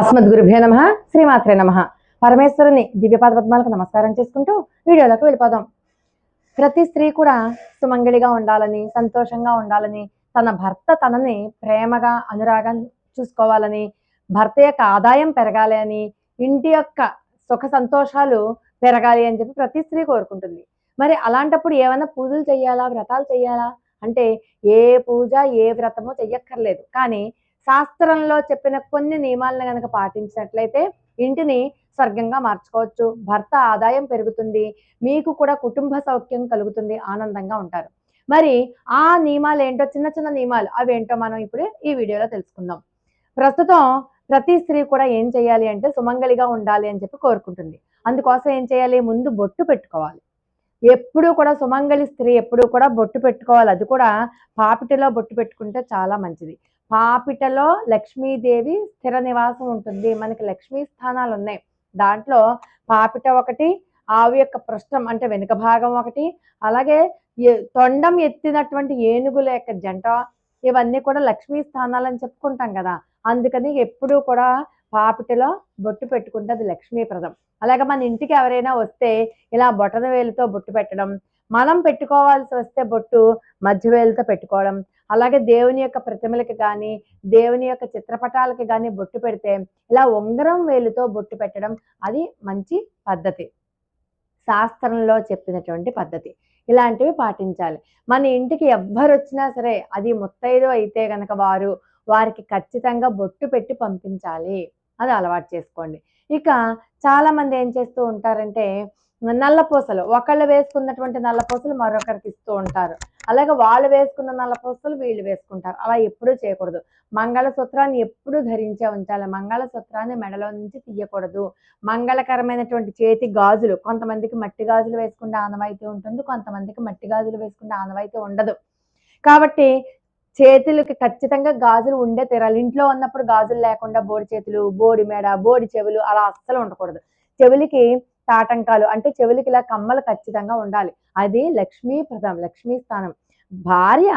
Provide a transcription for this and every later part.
అస్మద్గురుభ్యో నమ శ్రీమాత్రే నమ. పరమేశ్వరుని దివ్యపాద పద్మాలకు నమస్కారం చేసుకుంటూ వీడియోలోకి వెళ్ళిపోదాం. ప్రతి స్త్రీ కూడా సుమంగళిగా ఉండాలని సంతోషంగా ఉండాలని తన భర్త తనని ప్రేమగా అనురాగం చూసుకోవాలని భర్త యొక్క ఆదాయం పెరగాలి అని ఇంటి యొక్క సుఖ సంతోషాలు పెరగాలి అని చెప్పి ప్రతి స్త్రీ కోరుకుంటుంది. మరి అలాంటప్పుడు ఏమైనా పూజలు చేయాలా వ్రతాలు చేయాలా? అంటే ఏ పూజ ఏ వ్రతమో చెయ్యక్కర్లేదు. కానీ శాస్త్రంలో చెప్పిన కొన్ని నియమాలను కనుక పాటించినట్లయితే ఇంటిని స్వర్గంగా మార్చుకోవచ్చు భర్త ఆదాయం పెరుగుతుంది మీకు కూడా కుటుంబ సౌఖ్యం కలుగుతుంది ఆనందంగా ఉంటారు. మరి ఆ నియమాలు ఏంటో చిన్న చిన్న నియమాలు అవి ఏంటో మనం ఇప్పుడు ఈ వీడియోలో తెలుసుకుందాం. ప్రస్తుతం ప్రతి స్త్రీ కూడా ఏం చేయాలి అంటే సుమంగళిగా ఉండాలి అని చెప్పి కోరుకుంటుంది. అందుకోసం ఏం చేయాలి? ముందు బొట్టు పెట్టుకోవాలి. ఎప్పుడూ కూడా సుమంగళి స్త్రీ ఎప్పుడూ కూడా బొట్టు పెట్టుకోవాలి. అది కూడా పాపిటలో బొట్టు పెట్టుకుంటే చాలా మంచిది. పాపిటలో లక్ష్మీదేవి స్థిర నివాసం ఉంటుంది. మనకి లక్ష్మీ స్థానాలు ఉన్నాయి. దాంట్లో పాపిట ఒకటి ఆవు యొక్క పృష్ఠం అంటే వెనుక భాగం ఒకటి అలాగే తొండం ఎత్తినటువంటి ఏనుగుల యొక్క జంట ఇవన్నీ కూడా లక్ష్మీ స్థానాలు అని చెప్పుకుంటాం కదా. అందుకని ఎప్పుడూ కూడా పాపిటలో బొట్టు పెట్టుకుంటే అది లక్ష్మీప్రదం. అలాగే మన ఇంటికి ఎవరైనా వస్తే ఇలా బొటన వేలుతో బొట్టు పెట్టడం మనం పెట్టుకోవాల్సి వస్తే బొట్టు మధ్య వేలుతో పెట్టుకోవడం అలాగే దేవుని యొక్క ప్రతిమలకి కానీ దేవుని యొక్క చిత్రపటాలకి కానీ బొట్టు పెడితే ఇలా ఉంగరం వేలుతో బొట్టు పెట్టడం అది మంచి పద్ధతి. శాస్త్రంలో చెప్పినటువంటి పద్ధతి. ఇలాంటివి పాటించాలి. మన ఇంటికి ఎవ్వరు వచ్చినా సరే అది ముత్తైదు అయితే గనక వారు వారికి ఖచ్చితంగా బొట్టు పెట్టి పంపించాలి. అది అలవాటు చేసుకోండి. ఇక చాలామంది ఏం చేస్తూ ఉంటారంటే నల్లపూసలు ఒకళ్ళు వేసుకున్నటువంటి నల్లపూసలు మరొకరికి ఇస్తూ ఉంటారు. అలాగే వాళ్ళు వేసుకున్న నల్లపూసలు వీళ్ళు వేసుకుంటారు. అలా ఎప్పుడూ చేయకూడదు. మంగళసూత్రాన్ని ఎప్పుడూ ధరించే ఉంచాలి. మంగళసూత్రాన్ని మెడలో నుంచి తీయకూడదు. మంగళకరమైనటువంటి చేతి గాజులు కొంతమందికి మట్టి గాజులు వేసుకుంటే ఆనవాయితీ ఉంటుంది కొంతమందికి మట్టి గాజులు వేసుకుంటే ఆనవాయితీ ఉండదు. కాబట్టి చేతులకి ఖచ్చితంగా గాజులు ఉండే తీరాలి. ఇంట్లో ఉన్నప్పుడు గాజులు లేకుండా బోడి చేతులు బోడి మెడ బోడి చెవులు అలా అస్సలు ఉండకూడదు. చెవులకి తాటంకాలు అంటే చెవులకి ఇలా కమ్మలు ఖచ్చితంగా ఉండాలి. అది లక్ష్మీప్రదం లక్ష్మీ స్థానం. భార్య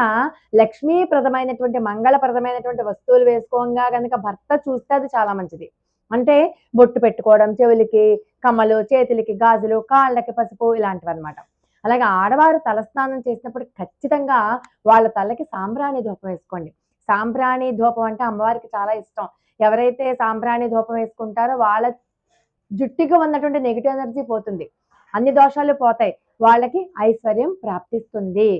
లక్ష్మీప్రదమైనటువంటి మంగళప్రదమైనటువంటి వస్తువులు వేసుకోగా కనుక భర్త చూస్తే అది చాలా మంచిది. అంటే బొట్టు పెట్టుకోవడం చెవులకి కమ్మలు చేతులకి గాజులు కాళ్ళకి పసుపు ఇలాంటివి అనమాట అలాగే ఆడవారు తలస్నానం చేసినప్పుడు ఖచ్చితంగా వాళ్ళ తలకి సాంబ్రాణి ధూపం వేసుకోండి. సాంబ్రాణి ధూపం అంటే అమ్మవారికి చాలా ఇష్టం. ఎవరైతే సాంబ్రాణి ధూపం వేసుకుంటారో వాళ్ళ జుట్టుగా ఉన్నటువంటి నెగిటివ్ ఎనర్జీ పోతుంది. అన్ని దోషాలు పోతాయి. వాళ్ళకి ఐశ్వర్యం ప్రాప్తిస్తుంది.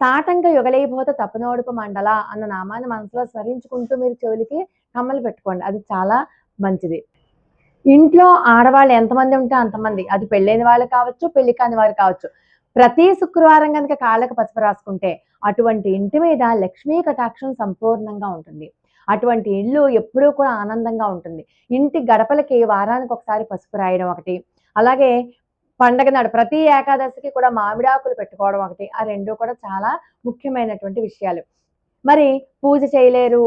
తాటంక యుగలైపోత తపనోడుపు మండల అన్న నామాన్ని మనసులో స్మరించుకుంటూ మీరు చెవులకి కమ్మలు పెట్టుకోండి. అది చాలా మంచిది. ఇంట్లో ఆడవాళ్ళు ఎంతమంది ఉంటే అంతమంది. అది పెళ్ళైన వాళ్ళు కావచ్చు పెళ్ళి కాని వారు కావచ్చు. ప్రతి శుక్రవారం కనుక కాళ్ళకు పసుపు రాసుకుంటే అటువంటి ఇంటి మీద లక్ష్మీ కటాక్షం సంపూర్ణంగా ఉంటుంది. అటువంటి ఇల్లు ఎప్పుడూ కూడా ఆనందంగా ఉంటుంది. ఇంటి గడపలకి వారానికి ఒకసారి పసుపు రాయడం ఒకటి. అలాగే పండగ నాడు ప్రతి ఏకాదశికి కూడా మామిడాకులు పెట్టుకోవడం ఒకటి. ఆ రెండు కూడా చాలా ముఖ్యమైనటువంటి విషయాలు. మరి పూజ చేయలేరు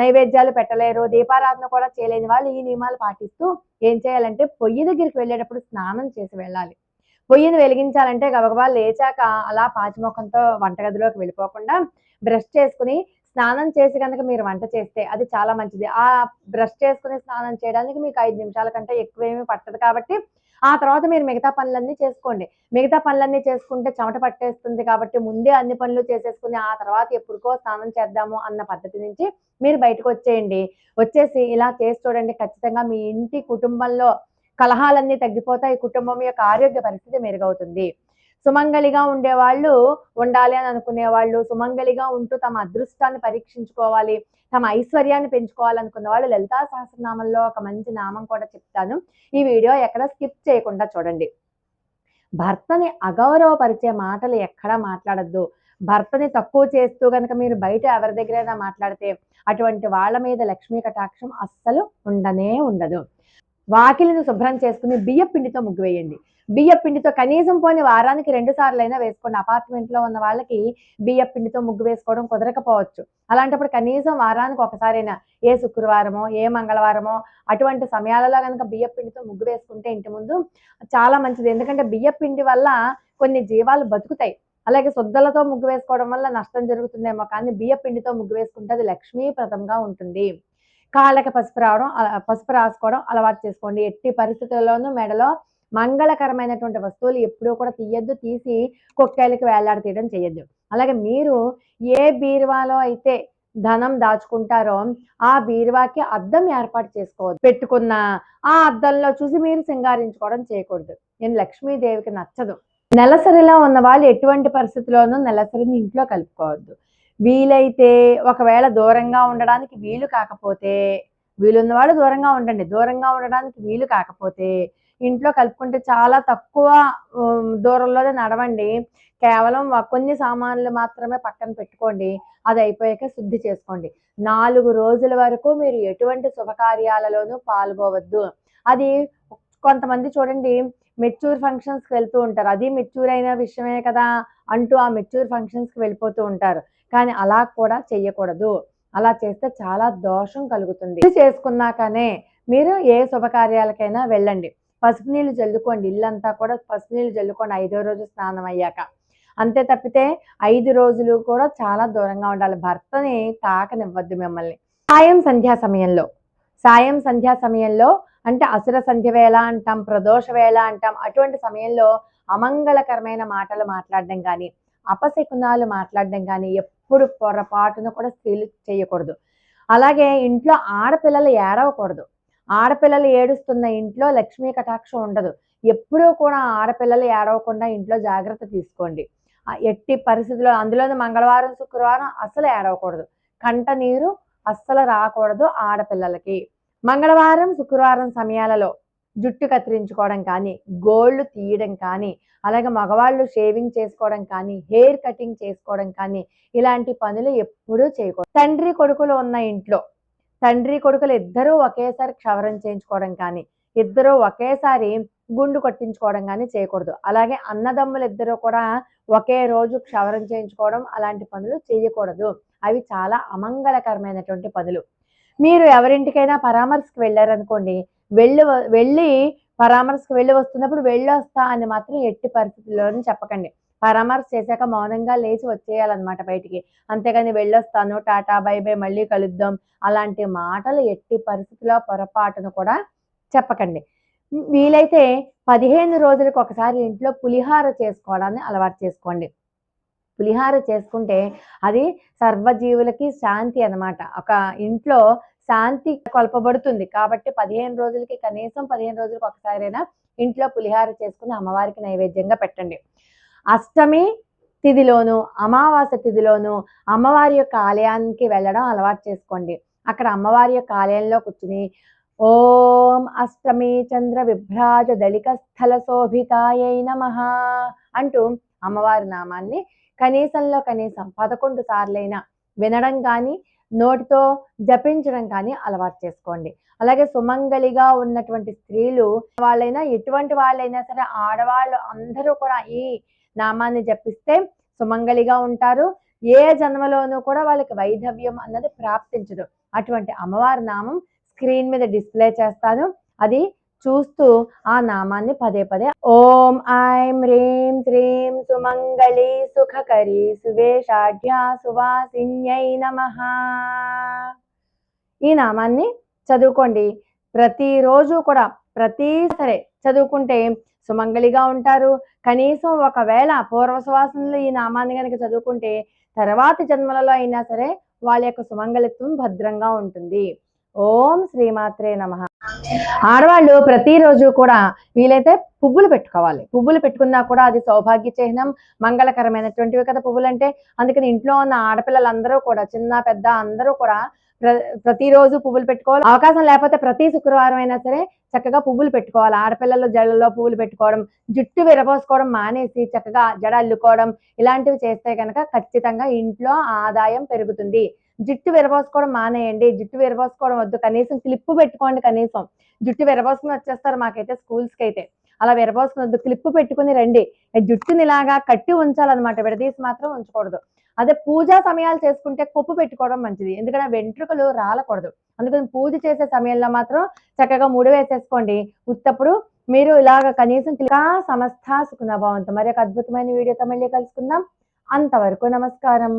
నైవేద్యాలు పెట్టలేరు దీపారాధన కూడా చేయలేని వాళ్ళు ఈ నియమాలు పాటిస్తూ ఏం చేయాలంటే పొయ్యి దగ్గరికి వెళ్ళేటప్పుడు స్నానం చేసి వెళ్ళాలి. పొయ్యిని వెలిగించాలంటే గబగబా లేచాక అలా పాచిమొఖంతో వంటగదిలోకి వెళ్ళిపోకుండా బ్రష్ చేసుకుని స్నానం చేసి కనుక మీరు వంట చేస్తే అది చాలా మంచిది. ఆ బ్రష్ చేసుకుని స్నానం చేయడానికి మీకు ఐదు నిమిషాల కంటే ఎక్కువ ఏమీ పట్టదు కాబట్టి ఆ తర్వాత మీరు మిగతా పనులన్నీ చేసుకోండి. మిగతా పనులన్నీ చేసుకుంటే చెమట పట్టేస్తుంది కాబట్టి ముందే అన్ని పనులు చేసేసుకుని ఆ తర్వాత ఎప్పుడుకో స్నానం చేద్దాము అన్న పద్ధతి నుంచి మీరు బయటకు వచ్చేయండి. వచ్చేసి ఇలా చేసి చూడండి. ఖచ్చితంగా మీ ఇంటి కుటుంబంలో కలహాలన్నీ తగ్గిపోతాయి. కుటుంబం యొక్క ఆరోగ్య పరిస్థితి మెరుగవుతుంది. సుమంగళిగా ఉండేవాళ్ళు ఉండాలి అని అనుకునే వాళ్ళు సుమంగళిగా ఉంటూ తమ అదృష్టాన్ని పరీక్షించుకోవాలి తమ ఐశ్వర్యాన్ని పెంచుకోవాలనుకున్న వాళ్ళు లలితా సహస్రనామంలో ఒక మంచి నామం కూడా చెప్తాను. ఈ వీడియో ఎక్కడ స్కిప్ చేయకుండా చూడండి. భర్తని అగౌరవపరిచే మాటలు ఎక్కడా మాట్లాడద్దు. భర్తని తక్కువ చేస్తూ కనుక మీరు బయట ఎవరి దగ్గరైనా మాట్లాడితే అటువంటి వాళ్ళ మీద లక్ష్మీ కటాక్షం అస్సలు ఉండనే ఉండదు. వాకిలిని శుభ్రం చేసుకుని బియ్య పిండితో ముగ్గు వేయండి. బియ్య పిండితో కనీసం పోని వారానికి రెండు సార్లు అయినా వేసుకోండి అపార్ట్మెంట్లో ఉన్న వాళ్ళకి బియ్య పిండితో ముగ్గు వేసుకోవడం కుదరకపోవచ్చు. అలాంటప్పుడు కనీసం వారానికి ఒకసారైనా ఏ శుక్రవారమో ఏ మంగళవారమో అటువంటి సమయాలలో కనుక బియ్య పిండితో ముగ్గు వేసుకుంటే ఇంటి ముందు చాలా మంచిది. ఎందుకంటే బియ్య పిండి వల్ల కొన్ని జీవాలు బతుకుతాయి. అలాగే శుద్ధలతో ముగ్గు వేసుకోవడం వల్ల నష్టం జరుగుతుందేమో కానీ బియ్య పిండితో ముగ్గు వేసుకుంటే అది లక్ష్మీప్రదంగా ఉంటుంది. కాళ్ళకి పసుపు రావడం పసుపు రాసుకోవడం అలవాటు చేసుకోండి. ఎట్టి పరిస్థితుల్లోనూ మెడలో మంగళకరమైనటువంటి వస్తువులు ఎప్పుడూ కూడా తీయద్దు తీసి కొక్కేలకి వేలాడతీయడం చేయొద్దు అలాగే మీరు ఏ బీరువాలో అయితే ధనం దాచుకుంటారో ఆ బీరువాకి అద్దం ఏర్పాటు చేసుకోవద్దు. పెట్టుకున్న ఆ అద్దంలో చూసి మీరు సింగారించుకోవడం చేయకూడదు. నేను లక్ష్మీదేవికి నచ్చదు. నెలసరిలో ఉన్న వాళ్ళు ఎటువంటి పరిస్థితిలోనూ నెలసరిని ఇంట్లో కలుపుకోవద్దు. వీలైతే ఒకవేళ దూరంగా ఉండడానికి వీలు కాకపోతే వీలున్నవాడు దూరంగా ఉండండి. దూరంగా ఉండడానికి వీలు కాకపోతే ఇంట్లో కలుపుకుంటే చాలా తక్కువ దూరంలోనే నడవండి. కేవలం కొన్ని సామాన్లు మాత్రమే పక్కన పెట్టుకోండి. అది అయిపోయాక శుద్ధి చేసుకోండి. నాలుగు రోజుల వరకు మీరు ఎటువంటి శుభకార్యాలలోనూ పాల్గొవద్దు. అది కొంతమంది చూడండి మెచ్యూర్ ఫంక్షన్స్కి వెళ్తూ ఉంటారు. అది మెచ్యూర్ అయిన విషయమే కదా అంటూ ఆ మెచ్యూర్ ఫంక్షన్స్కి వెళ్ళిపోతూ ఉంటారు. కానీ అలా కూడా చెయ్యకూడదు. అలా చేస్తే చాలా దోషం కలుగుతుంది. చేసుకున్నాకనే మీరు ఏ శుభకార్యాలకైనా వెళ్ళండి. పసుపు నీళ్ళు జల్లుకోండి ఇల్లంతా కూడా పసుపు నీళ్ళు జల్లుకోండి ఐదో రోజు స్నానం అయ్యాక. అంతే తప్పితే ఐదు రోజులు కూడా చాలా దూరంగా ఉండాలి. భర్తని తాకనివ్వద్దు మిమ్మల్ని. సాయం సంధ్యా సమయంలో. సాయం సంధ్యా సమయంలో అంటే అసుర సంధ్య వేళ అంటాం ప్రదోష వేళ అంటాం అటువంటి సమయంలో అమంగళకరమైన మాటలు మాట్లాడడం కానీ అపశకునాలు మాట్లాడడం కానీ ఎప్పుడు పొరపాటున కూడా స్త్రీలు చేయకూడదు. అలాగే ఇంట్లో ఆడపిల్లలు ఏడవకూడదు. ఆడపిల్లలు ఏడుస్తున్న ఇంట్లో లక్ష్మీ కటాక్షం ఉండదు. ఎప్పుడూ కూడా ఆడపిల్లలు ఏడవకుండా ఇంట్లో జాగ్రత్త తీసుకోండి. ఎట్టి పరిస్థితుల్లో అందులోని మంగళవారం శుక్రవారం అస్సలు ఏడవకూడదు. కంట నీరు అస్సలు రాకూడదు ఆడపిల్లలకి. మంగళవారం శుక్రవారం సమయాలలో జుట్టు కత్తిరించుకోవడం కానీ గోళ్ళు తీయడం కానీ అలాగే మగవాళ్ళు షేవింగ్ చేసుకోవడం కానీ హెయిర్ కటింగ్ చేసుకోవడం కానీ ఇలాంటి పనులు ఎప్పుడూ చేయకూడదు. తండ్రి కొడుకులు ఉన్న ఇంట్లో తండ్రి కొడుకులు ఇద్దరూ ఒకేసారి క్షవరం చేయించుకోవడం కానీ ఇద్దరూ ఒకేసారి గుండు కొట్టించుకోవడం కానీ చేయకూడదు. అలాగే అన్నదమ్ములు ఇద్దరు కూడా ఒకే రోజు క్షవరం చేయించుకోవడం అలాంటి పనులు చేయకూడదు. అవి చాలా అమంగళకరమైనటువంటి పనులు. మీరు ఎవరింటికైనా పరామర్శకు వెళ్ళారనుకోండి వెళ్ళి వెళ్ళి పరామర్శకు వెళ్ళి వస్తున్నప్పుడు వెళ్ళొస్తా అని మాత్రం ఎట్టి పరిస్థితుల్లోనూ చెప్పకండి. పరామర్శ చేశాక మౌనంగా లేచి వచ్చేయాలన్నమాట బయటికి. అంతేగాని వెళ్ళొస్తాను టాటా బై బై మళ్ళీ కలుద్దాం అలాంటి మాటలు ఎట్టి పరిస్థితిలో పొరపాటును కూడా చెప్పకండి. వీలైతే పదిహేను రోజులకు ఒకసారి ఇంట్లో పులిహార చేసుకోవడాన్ని అలవాటు చేసుకోండి. పులిహార చేసుకుంటే అది సర్వజీవులకి శాంతి అన్నమాట. ఒక ఇంట్లో శాంతి కొలపబడుతుంది కాబట్టి పదిహేను రోజులకి కనీసం పదిహేను రోజులకు ఒకసారైనా ఇంట్లో పులిహార చేసుకుని అమ్మవారికి నైవేద్యంగా పెట్టండి. అష్టమి తిథిలోను అమావాస్య తిథిలోను అమ్మవారి యొక్క ఆలయానికి వెళ్ళడం అలవాటు చేసుకోండి. అక్కడ అమ్మవారి యొక్క ఆలయంలో కూర్చుని ఓం అష్టమి చంద్ర విభ్రాజ దళిక స్థల శోభితాయై నమ అంటూ అమ్మవారి నామాన్ని కనీసంలో కనీసం పదకొండు సార్లైనా వినడం కానీ నోటితో జపించడం కానీ అలవాటు చేసుకోండి. అలాగే సుమంగళిగా ఉన్నటువంటి స్త్రీలు వాళ్ళైనా ఎటువంటి వాళ్ళైనా సరే ఆడవాళ్ళు అందరూ కూడా ఈ నామాన్ని జపిస్తే సుమంగళిగా ఉంటారు. ఏ జన్మలోనూ కూడా వాళ్ళకి వైధవ్యం అన్నది ప్రాప్తించదు. అటువంటి అమ్మవారి నామం స్క్రీన్ మీద డిస్ప్లే చేస్తాను. అది చూస్తూ ఆ నామాన్ని పదే పదే ఓం ఐం హ్రీం శ్రీం సుమంగళి సుఖకరి సువేషాఢ్యా సువాసిన్యై నమ. ఈ నామాన్ని చదువుకోండి. ప్రతిరోజు కూడా ప్రతి సరే చదువుకుంటే సుమంగళిగా ఉంటారు. కనీసం ఒకవేళ పూర్వ సువాసనలు ఈ నామాన్ని కనుక చదువుకుంటే తర్వాతి జన్మలలో అయినా సరే వాళ్ళ యొక్క సుమంగళిత్వం భద్రంగా ఉంటుంది. ఓం శ్రీమాత్రే నమ. ఆడవాళ్ళు ప్రతిరోజు కూడా వీలైతే పువ్వులు పెట్టుకోవాలి. పువ్వులు పెట్టుకున్నా కూడా అది సౌభాగ్య చిహ్నం మంగళకరమైనటువంటివి కదా పువ్వులు అంటే అందుకని ఇంట్లో ఉన్న ఆడపిల్లలందరూ కూడా చిన్న పెద్ద అందరూ కూడా ప్రతిరోజు పువ్వులు పెట్టుకోవాలి. అవకాశం లేకపోతే ప్రతి శుక్రవారం అయినా సరే చక్కగా పువ్వులు పెట్టుకోవాలి. ఆడపిల్లల జడల్లో పువ్వులు పెట్టుకోవడం జుట్టు విరబోసుకోవడం మానేసి చక్కగా జడ అల్లుకోవడం ఇలాంటివి చేస్తే కనుక ఖచ్చితంగా ఇంట్లో ఆదాయం పెరుగుతుంది. జుట్టు విరబోసుకోవడం మానేయండి. జుట్టు విరబోసుకోవడం వద్దు. కనీసం క్లిప్పు పెట్టుకోండి కనీసం. జుట్టు విరబోసుకుని వచ్చేస్తారు మాకైతే స్కూల్స్కి అయితే అలా విరబోసుకుని వద్దు. క్లిప్పు పెట్టుకుని రండి. జుట్టుని ఇలాగా కట్టి ఉంచాలన్నమాట. విడదీసి మాత్రం ఉంచకూడదు. అదే పూజా సమయాలు చేసుకుంటే కొప్పు పెట్టుకోవడం మంచిది. ఎందుకంటే వెంట్రుకలు రాలకూడదు. అందుకని పూజ చేసే సమయంలో మాత్రం చక్కగా ముడి వేసేసుకోండి. ఉత్తప్పుడు మీరు ఇలాగ కనీసం క్లికా సమస్త సుఖనభావంతో మరి ఒక అద్భుతమైన వీడియోతో మళ్ళీ కలుసుకుందాం. అంతవరకు నమస్కారం.